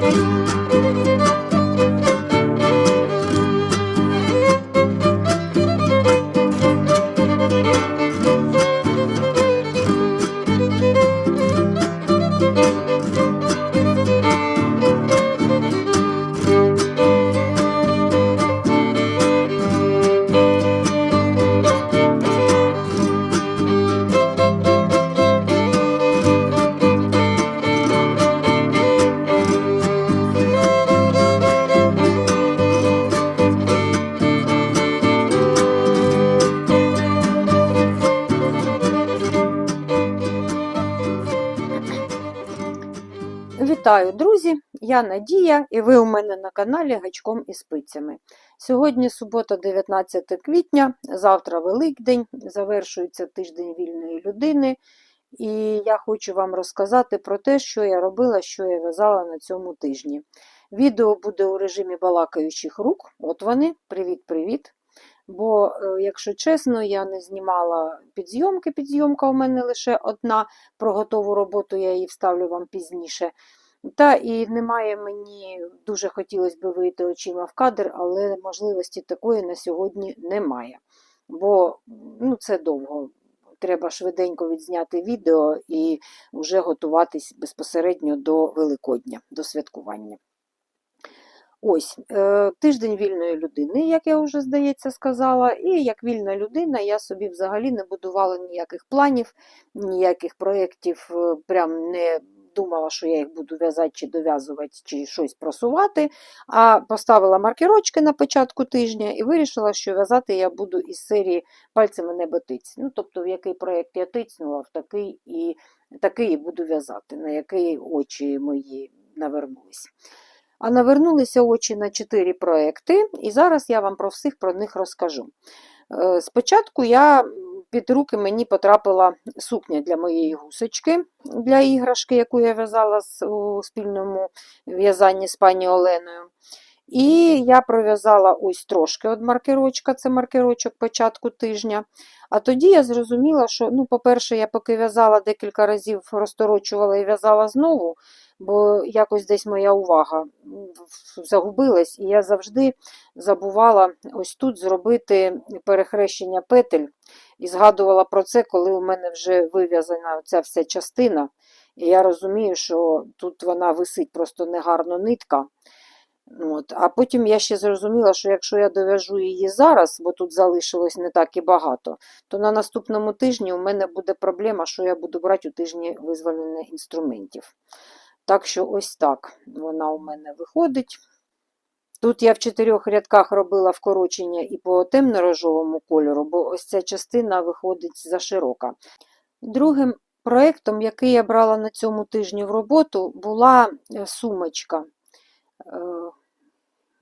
Música Вітаю, друзі! Я Надія, і ви у мене на каналі Гачком і спицями. Сьогодні субота, 19 квітня, завтра Великдень, завершується тиждень вільної людини. І я хочу вам розказати про те, що я робила, що я в'язала на цьому тижні. Відео буде у режимі балакаючих рук. От вони, привіт-привіт! Бо, е, якщо чесно, я не знімала підзйомки. Підзйомка у мене лише одна. Про готову роботу я її вставлю вам пізніше. Та і немає мені, дуже хотілося б вийти очима в кадр, але можливості такої на сьогодні немає. Бо ну, це довго. Треба швиденько відзняти відео і вже готуватись безпосередньо до Великодня, до святкування. Ось, е, тиждень вільної людини, як я вже, здається, сказала, і як вільна людина, я собі взагалі не будувала ніяких планів, ніяких проєктів, е, прям не думала, що я їх буду в'язати чи дов'язувати, чи щось просувати, а поставила маркерочки на початку тижня і вирішила, що в'язати я буду із серії пальцями не тиць. Ну, тобто, в який проєкт я тицнула, в такий і такий і буду в'язати, на який очі мої навернулись. А навернулися очі на чотири проекти, і зараз я вам про всіх про них розкажу. Е, Спочатку я під руки мені потрапила сукня для моєї гусочки для іграшки, яку я в'язала у спільному в'язанні з пані Оленою. І я пров'язала ось трошки від маркерочка, це маркерочок початку тижня. А тоді я зрозуміла, що, ну, по-перше, я поки в'язала декілька разів, розторочувала і в'язала знову, бо якось десь моя увага загубилась, і я завжди забувала ось тут зробити перехрещення петель. І згадувала про це, коли у мене вже вив'язана ця вся частина. І я розумію, що тут вона висить просто негарно нитка. От. А потім я ще зрозуміла, що якщо я дов'яжу її зараз, бо тут залишилось не так і багато, то на наступному тижні у мене буде проблема, що я буду брати у тижні визволення інструментів. Так що ось так вона у мене виходить. Тут я в чотирьох рядках робила вкорочення і по темно-рожовому кольору, бо ось ця частина виходить заширока. Другим проєктом, який я брала на цьому тижні в роботу, була е, сумочка.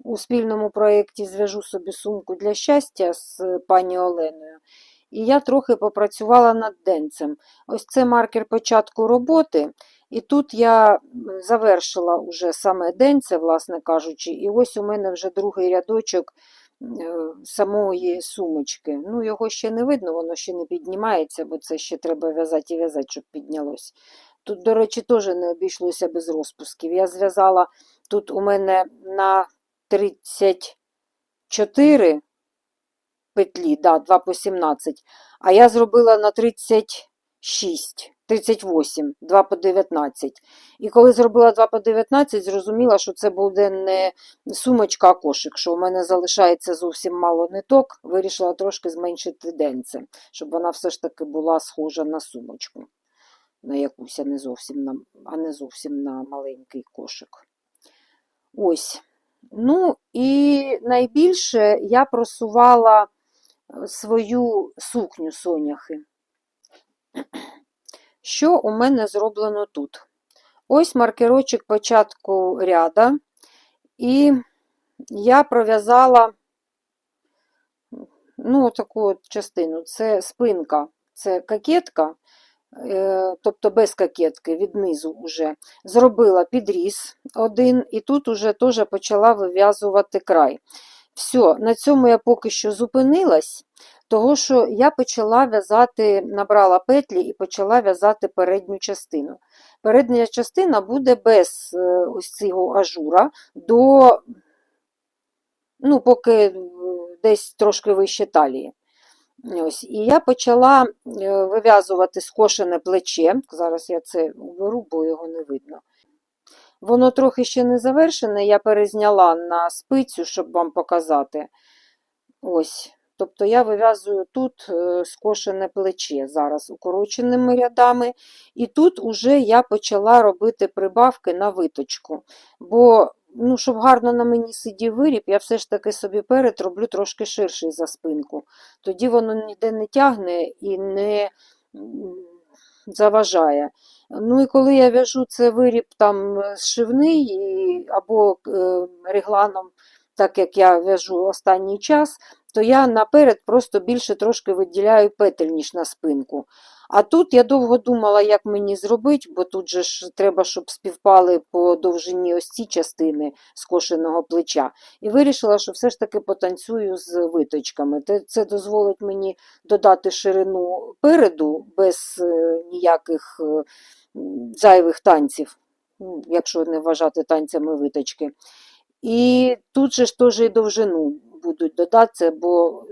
У спільному проєкті зв'яжу собі сумку для щастя з пані Оленою. І я трохи попрацювала над денцем. Ось це маркер початку роботи. І тут я завершила уже саме денце, власне кажучи, і ось у мене вже другий рядочок е, самої сумочки. Ну, Його ще не видно, воно ще не піднімається, бо це ще треба в'язати і в'язати, щоб піднялось. Тут, до речі, теж не обійшлося без розпусків. Я зв'язала тут у мене на 34 петлі, да, 2 по 17, а я зробила на 36. 38, 2 по 19. І коли зробила 2 по 19, зрозуміла, що це буде не сумочка, а кошик, що у мене залишається зовсім мало ниток, вирішила трошки зменшити денце, щоб вона все ж таки була схожа на сумочку, на якусь, а не зовсім на, а не зовсім на маленький кошик. Ось. Ну, і найбільше я просувала свою сукню соняхи. Що у мене зроблено тут? Ось маркерочок початку ряда, і я пров'язала ну, таку от частину, це спинка, це кокетка, е, тобто без кокетки, від низу вже. Зробила підріз один, і тут уже теж почала вив'язувати край. Все, на цьому я поки що зупинилась. Того, що я почала в'язати, набрала петлі і почала в'язати передню частину. Передня частина буде без е, ось цього ажура до, ну, поки е, десь трошки вище талії. Ось. І я почала е, вив'язувати скошене плече. Зараз я це уберу, бо його не видно. Воно трохи ще не завершене, я перезняла на спицю, щоб вам показати. Ось. Тобто я вив'язую тут е, скошене плече зараз укороченими рядами. І тут уже я почала робити прибавки на виточку. Бо, ну, щоб гарно на мені сидів виріб, я все ж таки собі перед роблю трошки ширший за спинку. Тоді воно ніде не тягне і не заважає. Ну і коли я в'яжу це виріб там зшивний і- або е, регланом, так як я в'яжу останній час, то я наперед просто більше трошки виділяю петель, ніж на спинку. А тут я довго думала, як мені зробити, бо тут же ж треба, щоб співпали по довжині ось ці частини скошеного плеча. І вирішила, що все ж таки потанцюю з виточками. Це дозволить мені додати ширину переду без е, ніяких е, зайвих танців, ну, якщо не вважати танцями виточки. І тут же ж теж і довжину будуть додатися, бо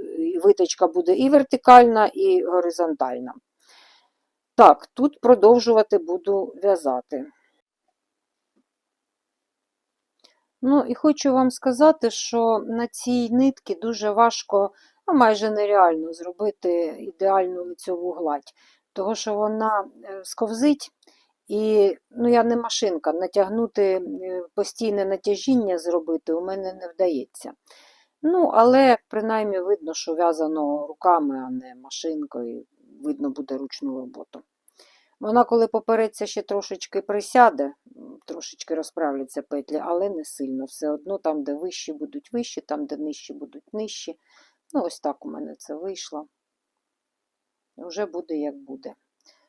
виточка буде і вертикальна, і горизонтальна. Так, тут продовжувати буду в'язати. Ну, і хочу вам сказати, що на цій нитці дуже важко, а майже нереально зробити ідеальну лицьову гладь, того що вона е, сковзить, і ну, я не машинка, натягнути е, постійне натяжіння зробити у мене не вдається. Ну, але принаймні видно, що в'язано руками, а не машинкою, видно буде ручну роботу. Вона, коли попереться, ще трошечки присяде, трошечки розправляться петлі, але не сильно. Все одно там, де вищі будуть вищі, там, де нижчі будуть нижчі. Ну, ось так у мене це вийшло. Вже буде як буде.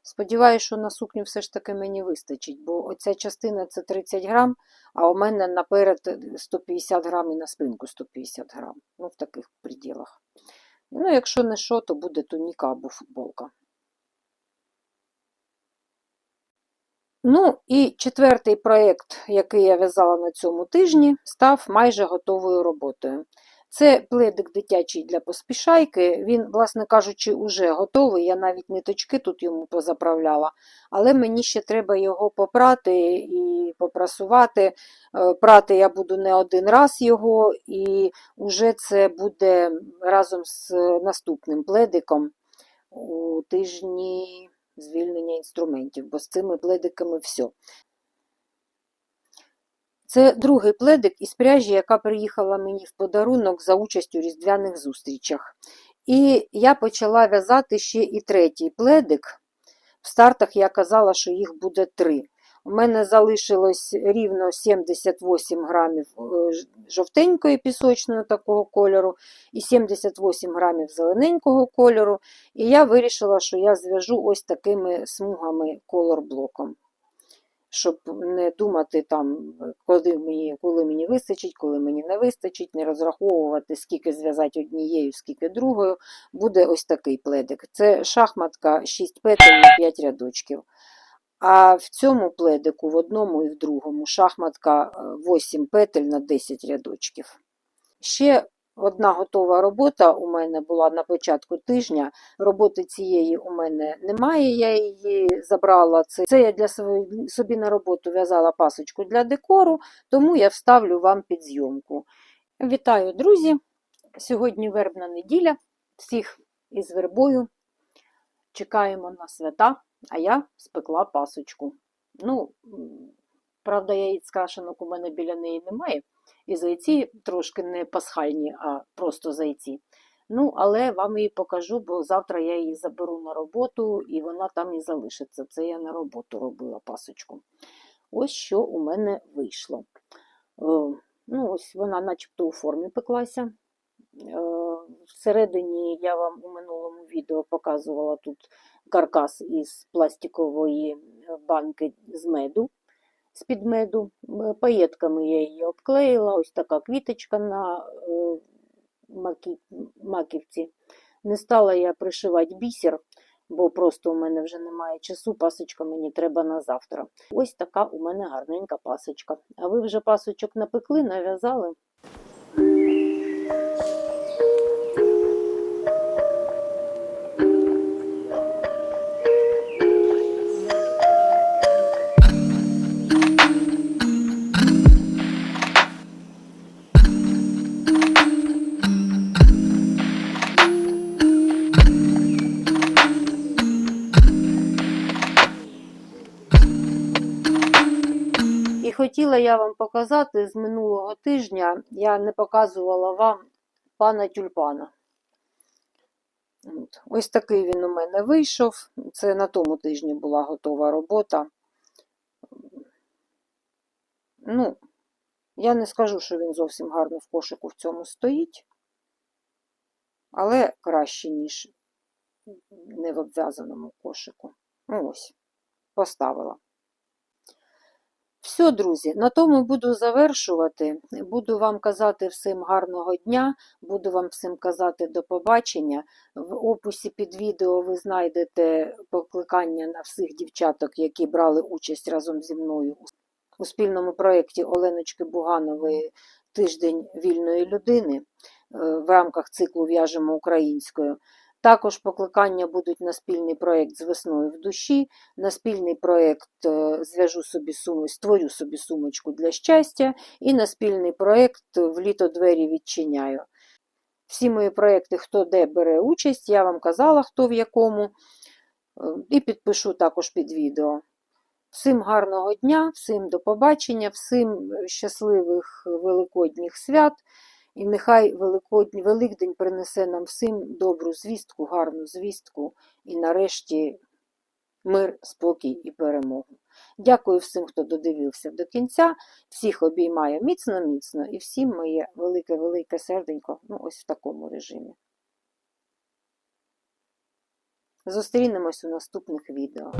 Сподіваюся, що на сукню все ж таки мені вистачить, бо оця частина це 30 грам, а у мене наперед 150 грам і на спинку 150 грам. Ну, в таких приділах. Ну, якщо не що, то буде туніка або футболка. Ну і четвертий проєкт, який я в'язала на цьому тижні, став майже готовою роботою. Це пледик дитячий для поспішайки. Він, власне кажучи, уже готовий. Я навіть ниточки тут йому позаправляла, але мені ще треба його попрати і попрасувати. Е, Прати я буду не один раз його, і вже це буде разом з наступним пледиком у тижні звільнення інструментів, бо з цими пледиками все. Це другий пледик із пряжі, яка приїхала мені в подарунок за участь у різдвяних зустрічах. І я почала в'язати ще і третій пледик. В стартах я казала, що їх буде три. У мене залишилось рівно 78 грамів е, жовтенької пісочної такого кольору і 78 грамів зелененького кольору. І я вирішила, що я зв'яжу ось такими смугами колор-блоком, щоб не думати там, коли мені, коли мені вистачить, коли мені не вистачить, не розраховувати, скільки зв'язати однією, скільки другою. Буде ось такий пледик. Це шахматка 6 петель на 5 рядочків. А в цьому пледику, в одному і в другому, шахматка е, 8 петель на 10 рядочків. Ще одна готова робота у мене була на початку тижня. Роботи цієї у мене немає, я її забрала. Це, це я для собі на роботу в'язала пасочку для декору, тому я вставлю вам під зйомку. Вітаю, друзі! Сьогодні вербна неділя. Всіх із вербою. Чекаємо на свята, а я спекла пасочку. Ну, правда, яєць крашенок у мене біля неї немає. І зайці трошки не пасхальні, а просто зайці. Ну, але вам її покажу, бо завтра я її заберу на роботу і вона там і залишиться. Це я на роботу робила пасочку. Ось що у мене вийшло. Е, Ну, ось вона начебто у формі пеклася. Е, Всередині я вам у минулому відео показувала тут каркас із пластикової е, банки з меду, з-під меду. Е, Паєтками я її обклеїла, ось така квіточка на е, маківці. Не стала я пришивати бісер, бо просто у мене вже немає часу, пасочка мені треба на завтра. Ось така у мене гарненька пасочка. А ви вже пасочок напекли, нав'язали? Хотіла я вам показати з минулого тижня, я не показувала вам пана тюльпана. От. Ось такий він у мене вийшов. Це на тому тижні була готова робота. Ну, я не скажу, що він зовсім гарно в кошику в цьому стоїть, але краще, ніж не в обв'язаному кошику. Ну, ось, поставила. Все, друзі, на тому буду завершувати. Буду вам казати всім гарного дня, буду вам всім казати до побачення. В описі під відео ви знайдете покликання на всіх дівчаток, які брали участь разом зі мною у спільному проєкті Оленочки Буганової Тиждень вільної людини е, в рамках циклу В'яжемо українською. Також покликання будуть на спільний проєкт з весною в душі, на спільний проєкт е, зв'яжу собі суму, створю собі сумочку для щастя, і на спільний проєкт в літо двері відчиняю. Всі мої проєкти, хто де бере участь, я вам казала, хто в якому, е, і підпишу також під відео. Всім гарного дня, всім до побачення, всім щасливих великодніх свят. І нехай Великодні, Великдень принесе нам всім добру звістку, гарну звістку і нарешті мир, спокій і перемогу. Дякую всім, хто додивився до кінця. Всіх обіймаю міцно-міцно і всім моє велике-велике серденько, ну ось в такому режимі. Зустрінемось у наступних відео.